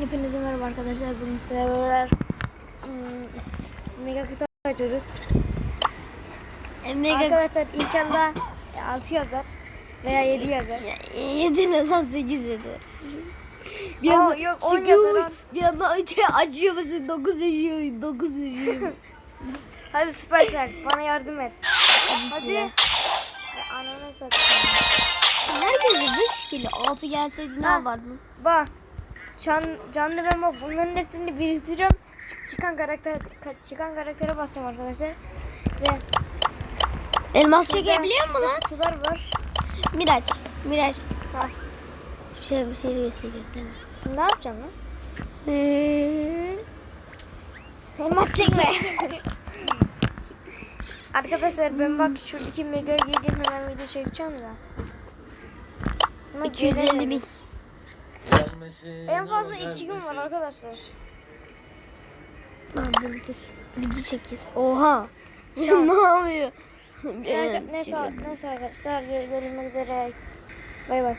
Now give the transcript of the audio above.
Hepinize merhaba arkadaşlar. Bugün sizlerle beraber hmm, mega kutu açıyoruz. Mega Arkadaşlar inşallah 6 yazar veya 7 yazar. 7 ne lan 8 7. Bir Aa, anda yok, on çıkıyormuş, yazar bir anda açıyor, açıyor musun 9 yaşıyor 9 yaşıyor. Hadi Supercell bana yardım et. Hadi. Hadi. Ya, Ananı satayım. Herkese 5 kilo 6 gelseydi ne yapardın? Bak. Şu an canlı ben bak bunların hepsini biriktiriyorum. Çık- Çıkan karakter ka- çıkan karaktere basacağım arkadaşlar. Ve Elmas çekebiliyor mu lan? Kutular var. Miraç, Miraç. Ay, Bir şey bir şey göstereceğim sana. ne yapacağım lan? Elmas çekme. Arkadaşlar ben bak şuradaki mega girdim hemen video çekeceğim de. Ama 250 bin. Gelemedim. En fazla 2 gün var arkadaşlar. Lan dur dur. Video çekeceğiz. Oha. Ne yapıyor? Neyse, neyse arkadaşlar görüşmek üzere. Bay bay.